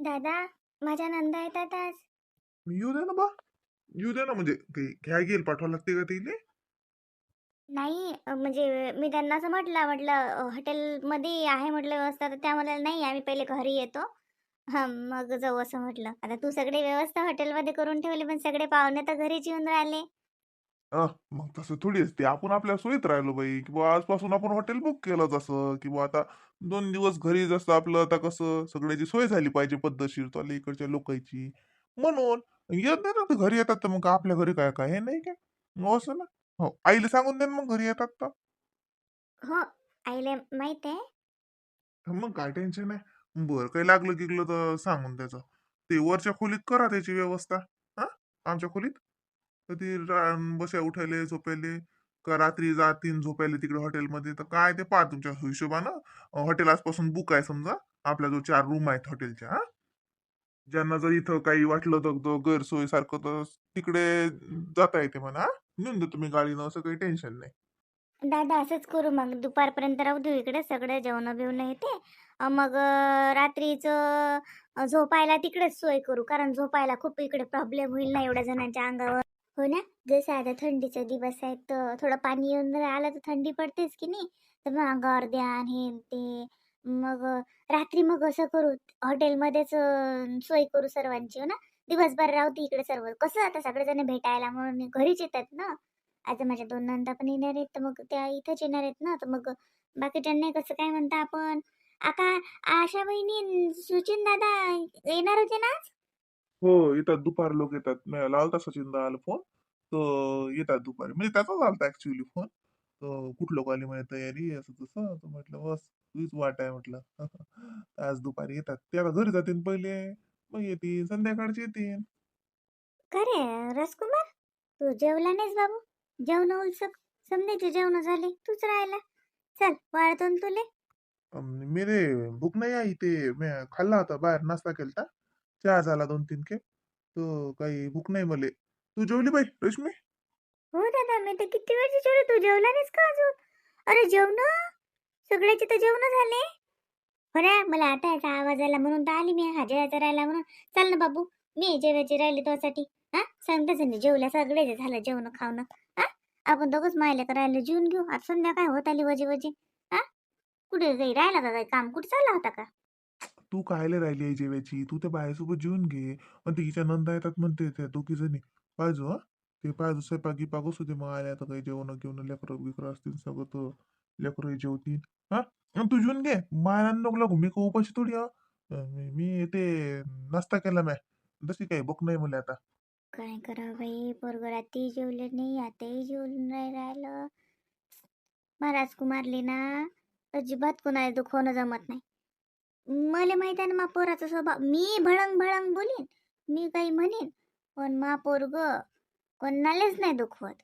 दादा माझ्या नंदा येतात आज. येऊ दे ना बा. येऊ दे ना म्हणजे ते घ्या घेईल पाठवावं लागते का तिले? नाही अ, म्हणजे मी त्यांना असं म्हटलं म्हटलं अ, हॉटेलमध्ये आहे म्हटलं व्यवस्था तर त्या मला नाही आम्ही पहिले घरी येतो. हा मग जाऊ असं म्हटलं. आता तू सगळे व्यवस्था हॉटेलमध्ये करून ठेवली पण सगळे पाहुणे तर घरीच येऊन राहिले. अं, मग तसं थोडी असते. आपण आपल्या सोयीत राहिलो बाई किंवा आजपासून आपण हॉटेल बुक केलं जसं किंवा आता दोन दिवस घरी जसं आपलं आता कसं सगळ्याची सोय झाली पाहिजे पद्धतशीर चालली इकडच्या लोकांची. म्हणून येत नाही ना घरी येतात तर मग आपल्या घरी काय काय हे नाही काय? मग असं ना. हो आईला सांगून दे ना मग घरी येतात तर. हो आईला माहीत आहे. मग काय टेन्शन आहे? बरं काही लागलं गिगलं तर सांगून त्याचं ते वरच्या खोलीत करा त्याची व्यवस्था. हा आमच्या खोलीत. तर ती रा- बसा उठायले झोपायले. का रात्री जातीन झोपायले तिकडे हॉटेलमध्ये. तर काय ते पहा तुमच्या हिशोबानं. हॉटेल आजपासून बुक आहे समजा. आपल्या जो चार रूम आहेत हॉटेलच्या हा. ज्यांना जर इथं काही वाटलं तर तो गैरसोय सारखं तर तिकडे जाता येते म्हणा हा? नेऊन देतो मी गाडीनं असं काही टेन्शन नाही. दादा असंच करू मग. दुपारपर्यंत राहू देऊ इकडे. सगळं जेवण बिवणं येते. मग अ, रात्रीचं झोपायला तिकडेच सोय करू. कारण झोपायला खूप इकडे प्रॉब्लेम होईल ना एवढ्या जणांच्या अंगावर. हो ना? जसं आता थंडीचा दिवस आहेत तर थोडं पाणी येऊन जर आलं तर थंडी पडतेच की नाही? तर मग अंगावर आणि हे ते मग रात्री मग असं करू हॉटेलमध्येच सोय करू सर्वांची हो ना? दिवसभर राहू इकडे सर्व. कसं आता सगळेजण भेटायला म्हणून घरीच येतात ना? आता माझ्या दोन नंदा पण येणार आहेत तर मग त्या इथंच येणार आहेत ना? तर मग बाकीच्यांना कसं काय म्हणता आपण? आता आशा बहिणी सुचिन दादा येणार होते ना आज? हो येतात दुपार लोक येतात. लावता सचिन दाला फोन तर येतात दुपारी. म्हणजे त्याचाच आलता ऍक्च्युली फोन तर कुठलं कॉली म्हणे तयारी असं तसं. तर म्हटलं बस तुझीच वाट आहे म्हटलं. आज दुपारी येतात. ते आता घरी जातील पहिले. मग येतील संध्याकाळचे येतील. का रे राजकुमार तू जेवला नाहीस बाबू? जेवण उलसक समजायचे जेवण झाले. तूच राहिला. चल वाळतो ना तुले. अं, मेरे भूक नाही आई ते मी खाल्ला होता बाहेर. नाश्ता केलता. चहा झाला दोन तीन के. तो काही भूक नाही मले. तू जेवली बाई रश्मी? हो दादा मी तर किती वेळची जेवलो तू जेवला नाहीस का अजून? अरे जेवण? सगळ्याचे तर जेवण झाले. हो ना मला आता याचा आवाज आला म्हणून तर आली मी हा जेवायचा राहिला म्हणून. चल ना बाबू मी जेवायची राहिली तुझ्यासाठी. हा सांगता संधी जेवल्या सगळ्याचे झालं जेवण खावणं. हा आपण दोघंच मायला करायला जेवून घेऊ. आता संध्याकाळ होत आली वजे वजे हा कुठे काही राहिला का काही काम? कुठे चालला होता का? तू कायले राहिली आहे जेवायची? तू त्या बायासोबत जेवून घे. आणि तिच्या नंदा येतात म्हणते त्या दोघी जणी. पाहिजो हा. ते पाहिजो स्वयंपाक गिपाक असू मग. आल्या तर काही जेवण घेऊन लेकरं बिकरं असतील सगळं तर लेकरं जेवतील. हा? तू जेवून घे. मायला नको लागू. मी का उपाशी थोडी मी- मी ते नाश्ता केला मॅ तशी काही भूक नाही मला आता. काय करावं बाई? पोरग रात्री जेवले नाही आताही जेवलं नाही राहिलं. महाराज कुमारली ना अजिबात कोणाला दुखवणं जमत नाही. मला माहीत आहे ना मा पोराचा स्वभाव. मी भळंग भळंग बोलीन मी काही म्हणेन पण मा पोरग कोणालाच नाही दुखवत.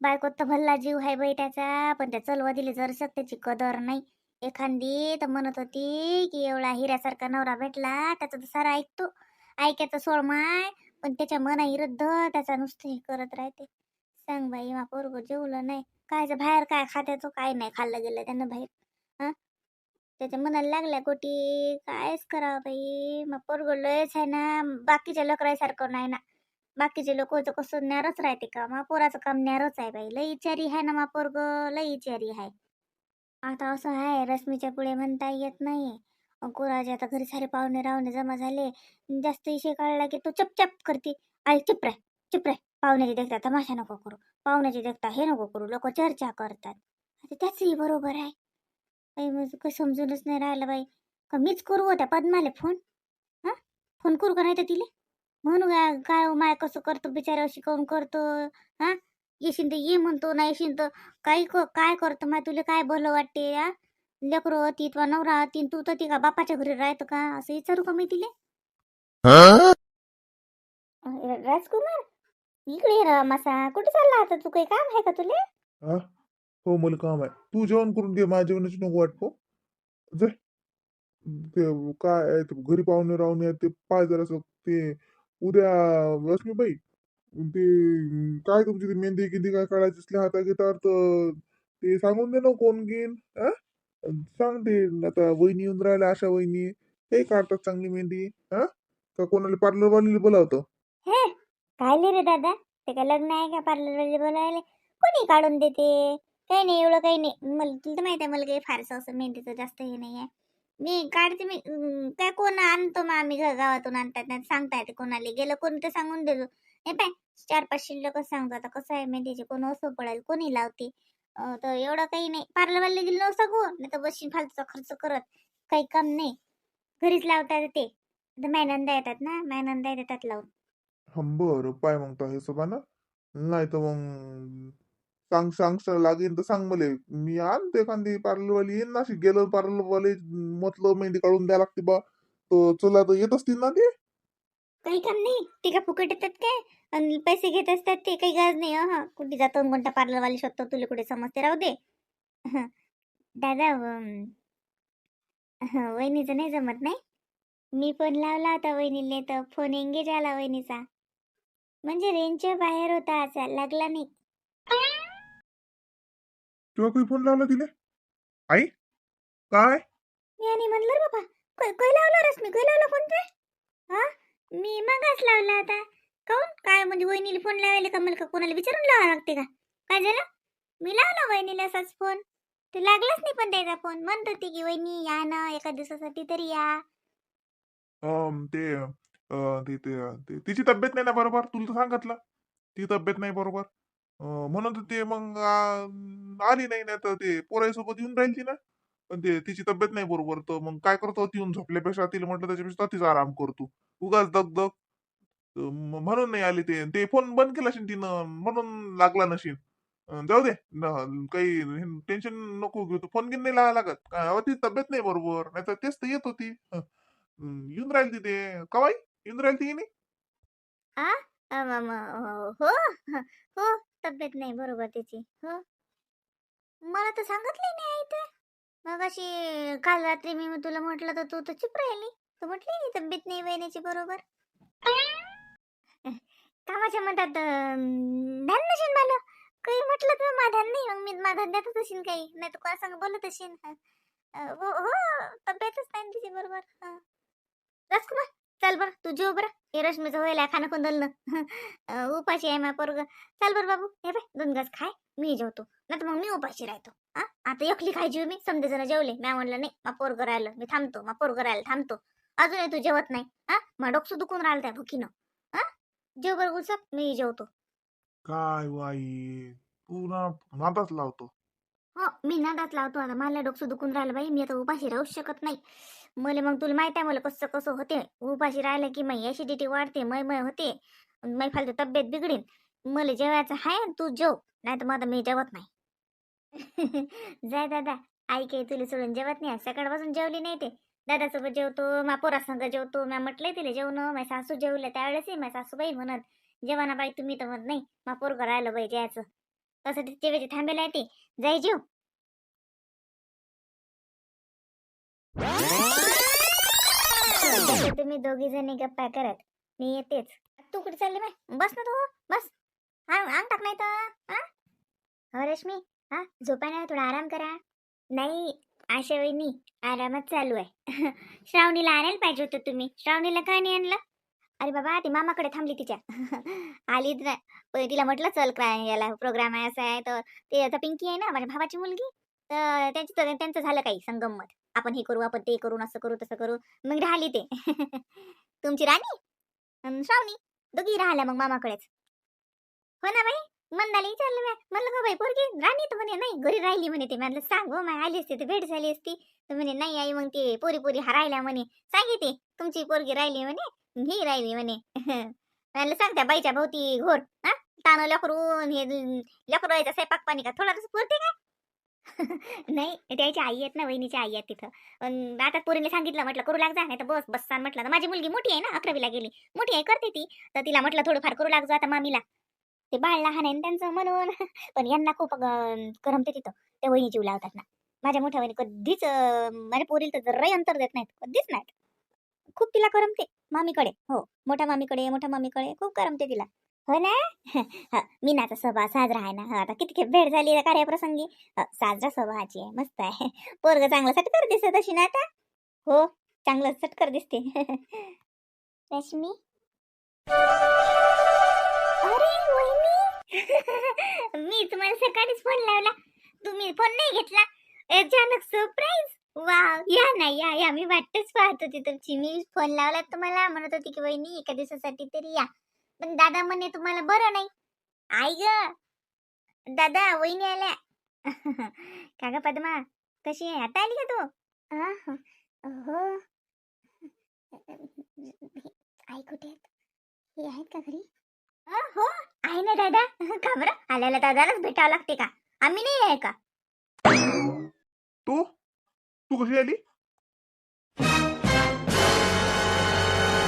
बायकोत तर भल्ला जीव आहे बाई त्याचा पण त्या चलवा दिली जरसक त्याची कदर नाही. एखादी तर म्हणत होती की एवढा हिऱ्यासारखा नवरा भेटला त्याचं तर सारा ऐकतो. ऐकायचं सोड माय पण त्याच्या मनाविरुद्ध त्याचा नुसतं हे करत राहते. सांग बाई मा पोरग जेवलं नाही. कायचं बाहेर काय खात्याचं काय नाही खाल्लं गेलं त्यानं बाहेर. हा? त्याच्या मनाला लागल्या गोटी कायच करावं बाई? मग पोरगं लयच आहे ना बाकीच्या लोकरासारखं नाही ना. बाकीचे लोक कसं न्यारच राहते का? मा पोराचं काम न्यारच आहे बाई. लई इचारी आहे ना मा पोरग लई इचारी आहे आता असं आहे रश्मीच्या पुढे म्हणता येत नाही. कोराचे आता घरी सारे पाहुणे रावणे जमा झाले. जास्त इशे काढला की तो चपचप करते. आई चिपराय चिपराय पाहुण्याची देखता तमाशा नको करू. पाहुण्याची देखता हे नको करू. लोक चर्चा करतात. आता त्याचही बरोबर आहे. बाई मग काही समजूनच नाही राहिलं बाई. का मीच करू हो त्या पद्माले फोन? हां? फोन करू का नाही तर तिले? म्हणू काय काय हो माय कसं करतो बिचारा शिकवून करतो हां? येशील तर ये म्हणतो नाही येशील तर काही काय करतो माय तुला काय भलं वाटते या लेकरं होती किंवा नवरा होती तू तर ती का बापाच्या घरी राहतो का? असं विचारू का मी तिले? राजकुमार? इकडे मासा. कुठे चालला आता तू? काही काम आहे का तुले? हो मला काम आहे. तू जेवण करून घे माझ्या जेवणाची नको वाटतो जे. ते काय आहे ते घरी पाहुणे राहुणे आहेत ते पाय जरासं ते उद्या रश्मीबाई ते काय तुमची ती मेहंदी किती काय काढायची असली हाता घेतात तर ते सांगून दे ना कोण घेईन हा सांग ते आता वहिनी येऊन राहिल्या अशा वहिनी ते काढतात चांगली मेहंदी हा का कोणाला पार्लरवालीला बोलावतो? हे काय रे दादा? ते का लग्न आहे का पार्लर बोलायला कोणी काढून देते? काही नाही एवढं काही नाही. मला तुला तर माहिती आहे मला काही फारसं असं मेहंदीचं जास्त हे नाही आहे. मी काढते मी काय कोण आणतो मग आम्ही गावातून आणतात नाही सांगता येते कोणाला. गेलं कोणी तर सांगून देतो. हे पाय चार पाच शिल्लक सांगतो आता कसं आहे मेहंदीचे कोण असं पडेल कोणी लावते? तर एवढं काही नाही. पार्लरवाले गेलं न सांगू नाही तर बसून फालतूचा खर्च करत. काही काम नाही. घरीच लावतात ते. मेहनंदा येतात ना मेहनंदा येतात लावून. बरं. पाय मग तो हिशोबानं. नाही तर मग सांग सांग सांग लागेल तर सांग मले. मी आणते एखादी पार्लरवाली येईन ना गेलं पार्लरवाली म्हटलं मेहंदी काढून द्या लागते बा. तो चला तर येत असतील ना ते. काही काम नाही. ते का फुकट येतात काय? आणि पैसे घेत असतात ते काही गरज नाही. हा कुठे जातो आणि कोणता पार्लरवाली शोधतो तुला कुठे समजते? राहू दे. हं. दादा अं, हं, वहिनीचं नाही जमत नाही. मी फोन लावला होता वहिनीले तर फोन एंगेज आला वहिनीचा. म्हणजे रेंजच्या बाहेर होता असा लागला नाही. तेव्हा काही फोन लावला तिने आई? काय? मी आणि म्हणलं रे बाबा. कै कै लावला रस मी कै लावला फोन पे? हा? मी मगाच लावला होता काऊन काय म्हणजे वहिनीला फोन लावायला का मला का कोणाला विचारून लावा लागते का? काय झालं? मी लावला वहिनीला असाच फोन ते लागलाच नाही पण त्याचा फोन म्हणत होती की वहिनी या ना एका दिवसासाठी तरी या. अं, ते अं, ते ते- ते- तिची तब्येत नाही ना बरोबर? तुला तर सांगितलं. ती तब्येत नाही बरोबर? अं, म्हणून तर ते मग आली नाही ना तर ते पोराईसोबत येऊन राहील ती ना. पण ते तिची तब्येत नाही बरोबर तर मग काय करतो ती येऊन झोपल्यापेक्षा तिला म्हटलं त्याच्यापेक्षा तिचा आराम करतो उगाच दग दग म्हणून नाही आली ते. ते फोन बंद केला असेल तिनं म्हणून लागला नशील अं, जाऊ दे न- काही टेन्शन नको घेऊ फोन घेऊन नाही लावा लागत. काय अहो, ती तब्येत नाही बरोबर नाही तर तेच तर येत होती. हं. हं, येऊन राहील तिथे कवाई येऊन राहील ती की नाही? अम, अम, हो हो. तब्येत नाही बरोबर त्याची. हो? मला तर सांगितलं नाही आई ते. मग अशी काल रात्री मी तुला म्हटलं तर तू तर चुप राहिली. तू म्हटली नाही तब्येत नाही वहिनीची बरोबर? कामाच्या म्हणतात ध्यान नशीन मला काही म्हटलं तर मा ध्यान नाही मग मी मा धंद्यातच असेल काही. नाही तर कोणा सांग बोलत असेल हो हो तब्येतच नाही तिची बरोबर. हा. राजकुमार? चल बरं तू जेव बरं. हे रश्मीचं व्हायला खाणं कोंदल ना उपाशी आहे मा पोरग. चल बरं बाबू हे बाय दोन घास खाय मी जेवतो. नाही तर मग मी उपाशी राहतो. आता एकली खाय जेव मी समजे जण जेवले. मी म्हणलं नाही मा पोरग राहिलं. मी थांबतो मा पोरग राहिलं थांबतो. अजूनही तू जेवत नाही. हा मा डोकसं दुखून राहिलं त्या भुकीनं. हा जेव बरं उचक मी जेवतो. काय वाई तू ना नादाच लावतो. हो मी नादात लावतो आता. मला डोकं दुखून राहिलं बाई. मी आता उपाशी राहू शकत नाही. मला मग तुला माहीत आहे मला कसं कसं होते. उपाशी राहिलं की मग ॲसिडिटी वाढते मय मय होते. मै फालतू तब्येत बिघडीन. मला जेवायचं आहे तू जेव नाही तर मग मी जेवत नाही. जाय दादा आई काही तुला सोडून जेवत नाही. सकाळपासून जेवली नाही ते. दादासोबत जेवतो मा पोरासंग जेवतो. म्या म्हटलंय तिला जेवणं माझ्या सासू जेवलं त्यावेळेस माझ्या सासूबाई म्हणत जेवाना बाई तुम्ही तर म्हणत नाही. मा पोरगं राहिलं बाई जायचं तसं तिथे जेवायचे थांबेला आहे ते. जाय जेव. तुम्ही दोघी जणी गप्पा करत मी येतेच. तू कुठे चालली बाय बस ना तू बस. हा अंग टाक नाही तर हा? हो रश्मी हा झोपा ना थोडा आराम करा. नाही अशा वेळी मी आरामच चालू आहे. श्रावणीला आणायला पाहिजे होतं तुम्ही. श्रावणीला का नाही आणलं? अरे बाबा ती मामाकडे थांबली तिच्या. आली तिला म्हटलं चल काय याला प्रोग्राम आहे असं आहे तर ते आता पिंकी आहे ना माझ्या भावाची मुलगी. तर त्यांची त्यांचं झालं काही संगमत आपण हे करू आपण ते करू असं करू तसं करू. मग राहिली ते. तुमची राणी श्रावणी दोघी राहिल्या मग मामाकडेच. हो ना बाई? मंदाला विचारलं म्या म्हणलं का बाई पोरगी राणी तर म्हणे नाही घरी राहिली म्हणे ते. म्हणलं सांग हो माय आली असती तर भेट झाली असती. तर म्हणे नाही आई मग ते पोरी पोरी हरायल्या म्हणे. सांगिते तुमची पोरगी राहिली म्हणे ही राहिली म्हणे. म्हणलं सांग त्या बाईच्या भोवती घोर हा? तानं लेकरून हे लेकरू यायचा स्वयंपाक पाणी का? थोडा पुरते काय नाही त्याची आई आहेत ना वहिनीची आई आहेत तिथं. आता पोरीने सांगितलं म्हटलं करू लाग जा नाही तर बस बस म्हटलं. तर माझी मुलगी मोठी आहे ना अकरावीला गेली. मोठी आहे करते ती. तर तिला म्हटलं थोडंफार करू लाग जा आता मामीला. ते बाळ लहान आहे ना त्यांचं म्हणून. पण यांना खूप करमते तिथं. ते वहिनी जीव लावतात ना. माझ्या मोठ्या वहिनी कधीच माझ्या पोरीला तर जराही अंतर देत नाहीत. कधीच नाहीत. खूप तिला करमते. मामीकडे. हो मोठ्या मामीकडे मोठ्या मामीकडे खूप करमते तिला. हो ना? हा, मीनाचा सभा साजरा आहे ना. आता किती खेप भेट झाली कार्यप्रसंगी. साजरा स्वभावाची आहे. मस्त आहे. पोरग चांगलं सटकर दिसत तशी ना आता. हो चांगलं चटकर दिसते. रश्मी? अरे वहिनी! मी तुम्हाला सकाळीच फोन लावला. तुम्ही फोन नाही घेतला. अचानक सरप्राईज वाव या ना या या. मी वाटतच पाहत होती तुमची. मी फोन लावला तुम्हाला म्हणत होती की वहिनी एका दिवसासाठी तरी या. पण दादा म्हणे तुम्हाला बरं नाही. आई ग. दादा वहिनी आल्या. का ग पद्मा कशी आहे? आता आली का तू? हो. आई कुठे आहेत? हे आहेत का घरी? हो आहे ना दादा. का बरं? आल्याला दादालाच भेटावं लागते का? आम्ही नाही आहे का? तू? तू कशी आली?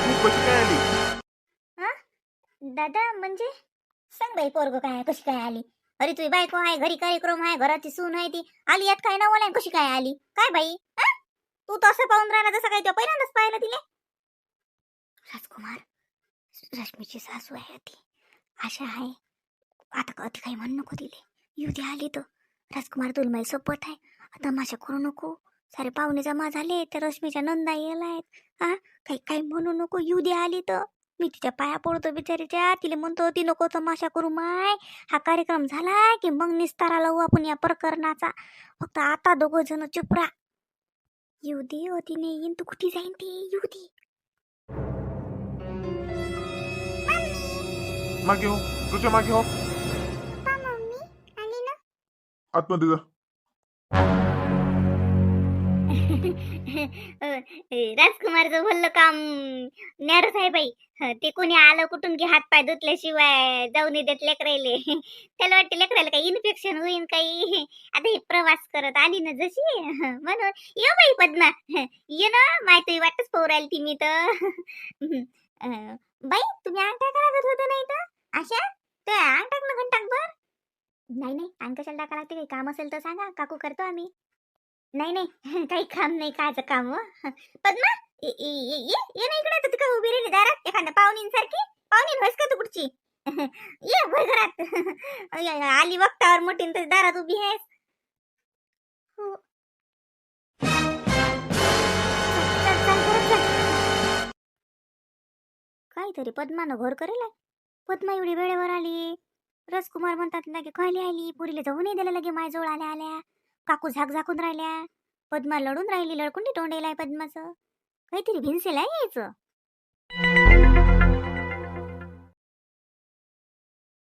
तू कशी काय आली? दादा म्हणजे? सांग बाई पोरग काय कशी काय आली? अरे तुझी बायको आहे घरी कार्यक्रम आहे घराची सून आहे ती. आली यात काय नवल आहे कशी काय आली? काय बाई? तू तर असं पाहून राहिला जसं काय तो पहिल्यांदाच पाहिलं तिले? राजकुमार रश्मीची सासू आहे ती. आशा आहे. आता कधी काही म्हणू नको तिले. येऊ दे आली तर. राजकुमार तुला माही सोबत आहे. आता माझ्या करू नको. सारे पाहुणे जमा झाले तर रश्मीच्या नंदा येला आहेत. हा काही काही म्हणू नको. येऊ दे आली तर. मी तिच्या पाया पडतो बिचारीच्या. तिला म्हणतो ती नको तमाशा करू माय. हा कार्यक्रम झाला की मग निस्तारा लावू आपण या प्रकरणाचा. फक्त आता दोघं जण चुप राहा. येऊ दे हो ती नाही येईन तू. कुठे जाईन ती? येऊ दे. मागे हो. तुझ्या मागे हो. आतमध्ये जा. राजकुमारचं भल्लं काम न्यारच आहे बाई ते कोणी आलं कुठून की हात पाय धुतल्याशिवाय जाऊ नाही देत लेकरायले. त्याला वाटते लेकरायला काही इन्फेक्शन होईन काही. आता हे प्रवास करत आली ना जशी. म्हणून ये बाई पद्मा. ये ना माहिती वाटच पोर ती मी तर. बाई तुम्ही अंग टाका लागत होतं नाही तर? आशा ते अंग ना घंटाक बर नाही नाही अंग कशाला टाका लागते? काही काम असेल तर सांगा. काकू करतो आम्ही. नाही नाही. काही काम नाही कायचं काम हो. पद्मा ये ये- ये ये ना इकडे तू का उभी राहिली दारात एखाद्या पाहुणींसारखी. पाहुणी होईस का तू कुठची ये भर घरात. आली वक्तावर मोठी तर दारात उभी आहेस. हो. काहीतरी पद्मानं घर करेल पद्मा एवढी वेळेवर आली. रसकुमार म्हणतात लगे खाली आली. पुरीला जाऊ नाही दिलं लगे माझ्याजवळ आल्या आल्या. काकू झाक झाकून राहिल्या. पद्मा लढून राहिली लडकुंडी तोंडेला आहे पद्माचं. काहीतरी भिनसेला यायचं.